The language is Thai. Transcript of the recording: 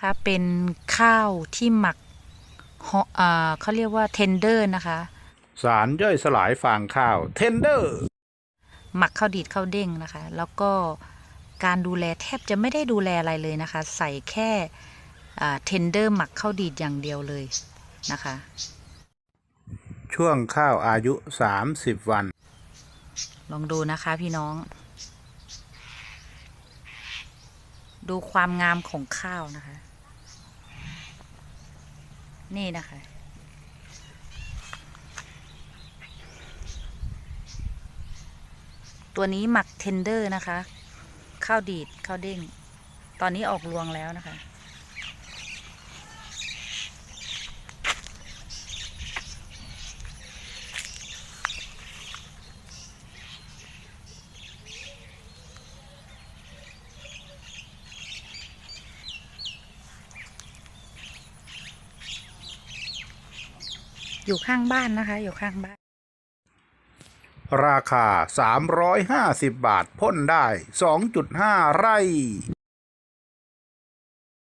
คะเป็นข้าวที่หมักฮออ่าเขาเรียกว่าเทนเดอร์นะคะ สารย่อยสลายฟางข้าวเทนเดอร์หมักข้าวดีดข้าวเด้งนะคะ แล้วก็การดูแลแทบจะไม่ได้ดูแลอะไรเลยนะคะ ใส่แค่เทนเดอร์หมักข้าวดีดอย่างเดียวเลยนะคะ ช่วงข้าวอายุ 30 วัน ลองดูนะคะพี่น้อง ดูความงามของข้าวนะคะ นี่นะคะ ตัวนี้หมักเทนเดอร์นะคะ ข้าวดีดข้าวเด้ง ตอนนี้ออกรวงแล้วนะคะ อยู่ข้างบ้านนะคะ อยู่ข้างบ้าน ราคา 350 บาทพ่นได้ 2.5 ไร่